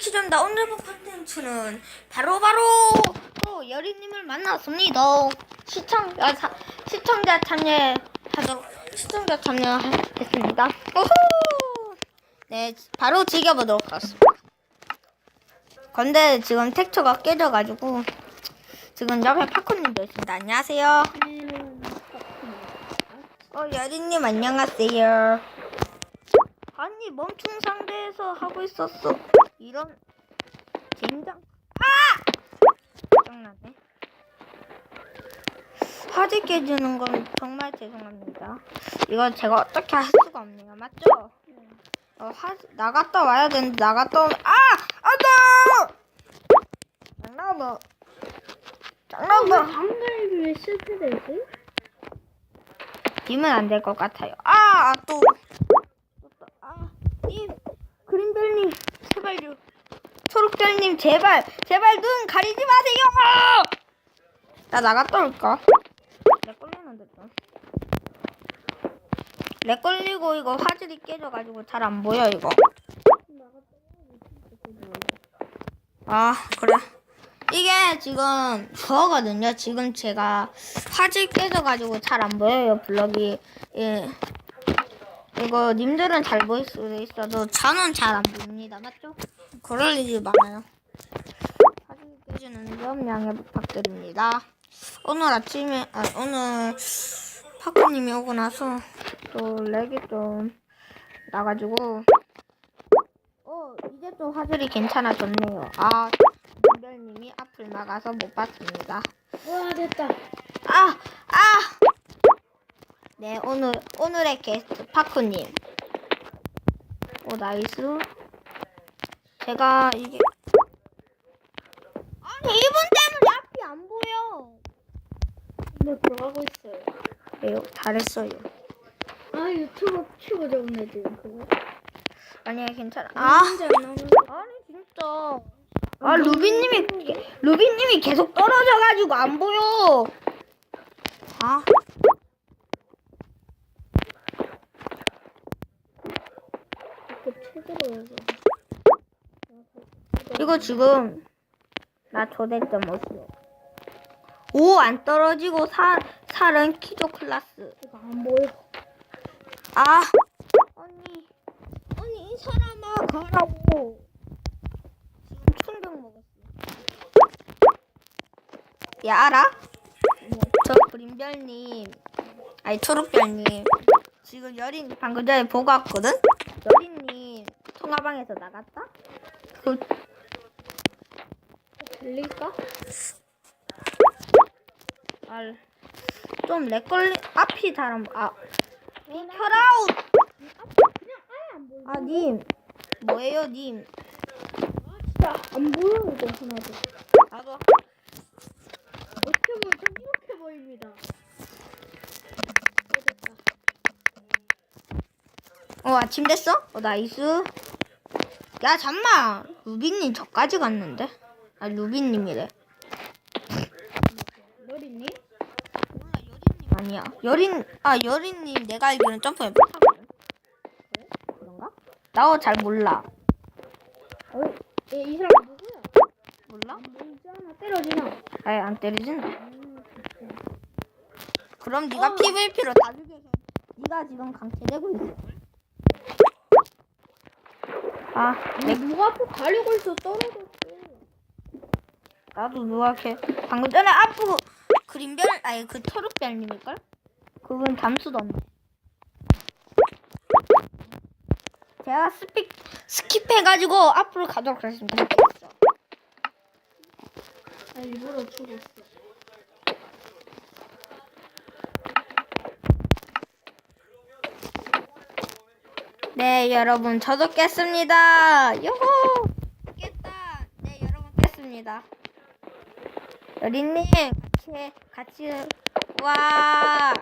키전다 오늘 본 컨텐츠는 바로바로 또 여리님을 만났습니다. 시청자 사- 시청자 참여하도록 시청자 참여했습니다. 오호! 네, 바로 즐겨보도록 하겠습니다. 근데 지금 텍처가 깨져가지고 지금 옆에 파코님도 있습니다. 안녕하세요. 어, 여리님 안녕하세요. 아니 멈춤 상대에서 하고 있었어. 이런 젠장. 아! 짜증나네. 화재 깨지는 건 정말 죄송합니다. 이거 제가 어떻게 할 수가 없네요. 맞죠? 어, 화, 나갔다 와야 되는데 나갔다 오면 아! 안돼! 장난아. 장난아. 방갈비 왜 실패되지? 비면 안 될 것 같아요. 아, 또. 아, 이 그린별님, 제발요. 초록별님, 제발, 제발 눈 가리지 마세요! 나 나갔다 올까? 렉 걸리는데 좀. 렉 걸리고 이거 화질이 깨져가지고 잘 안 보여, 이거. 아, 그래. 이게 지금 저거든요. 지금 제가 화질 깨져가지고 잘 안 보여요, 블럭이. 예. 이거 님들은 잘 보일 수도 있어도 저는 잘 안 보입니다. 맞죠? 그럴 일이 많아요. 화질 깨지는 점 양해 부탁드립니다. 오늘 아침에, 아, 오늘 파크님이 오고 나서 또 렉이 좀 나가지고 어, 이제 또 화질이 괜찮아졌네요. 아, 김별님이 앞을 나가서 못 봤습니다. 와 됐다. 아, 아! 네, 오늘, 오늘의 게스트, 파쿠님. 오, 나이스. 제가 이게. 아니, 이분 때문에 앞이 안 보여. 뭐 들어가고 있어요. 네요, 잘했어요. 아 유튜브 키고 적네 지금 그거. 아니야, 괜찮아. 아, 혼자 안 나오는 거. 아니, 진짜. 아, 루비님이, 루비님이 계속 떨어져가지고 안 보여. 아. 해서. 이거 지금 나 초대점 없어. 오 안 떨어지고 사 살은 키조 클라스. 이거 안 보여. 아 언니 언니 이 사람아 가라고. 지금 충격 먹었어. 야 알아? 저 그린별님 아니 초록별님 지금 여린 방금 전에 보고 왔거든. 통화방에서 나갔다? 그 들릴까? 알. 좀 렉 걸리 앞이 잘안 아. 안 보여. 아 님. 뭐예요 님? 진짜 안 보여 이거 하나도. 나도 어떻게 보면 좀 이렇게 보입니다. 어 아침 됐어? 어 나이스. 야 잠만. 루비님 저까지 갔는데? 아 루비님이래. 여린님 아니야. 여린 아 여린님 내가 알기로는 점프 못하거든. 그런가? 나도 잘 몰라. 어, 얘, 이 사람 누구야? 몰라? 않아? 때려지나? 아예 안 때리진. 음, 그럼 네가 어. PVP로 다 죽여서 네가 지금 강퇴되고 있어. 아, 내 누가 앞에 가려고 있어 떨어졌어. 나도 누가 이렇게 방금 전에 아프 그린별 아니 그 초록별님일걸? 그분 없네. 제가 스픽 스킵해가지고 앞으로 가도록 하겠습니다. 나 일부러 죽었어. 네 여러분 저도 깼습니다. 요호 깼다. 네 여러분 깼습니다. 여린님 같이 같이 와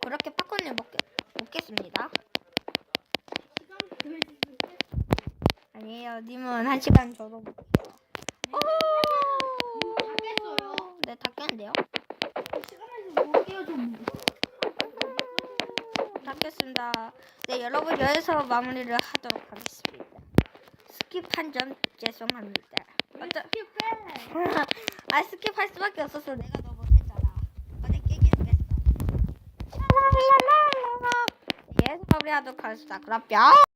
그렇게 팝콘을 먹 먹겠습니다. 아니에요. 님은 한 시간 저도 먹게요. 다 깼어요. 네, 다 깼는데요. 시간에서 먹게요 좀. 다 깼습니다. 네, 여러분 여기서 마무리를 하도록 하겠습니다. 스킵한 점 죄송합니다. 어쩌... 스킵 빼. 아 스킵할 수밖에 없었어. 내가 너 못했잖아. 깨기는 뺐어. 샤랄랄랄라. 예, 우리 하도록 하겠습니다. 그럼 뿅.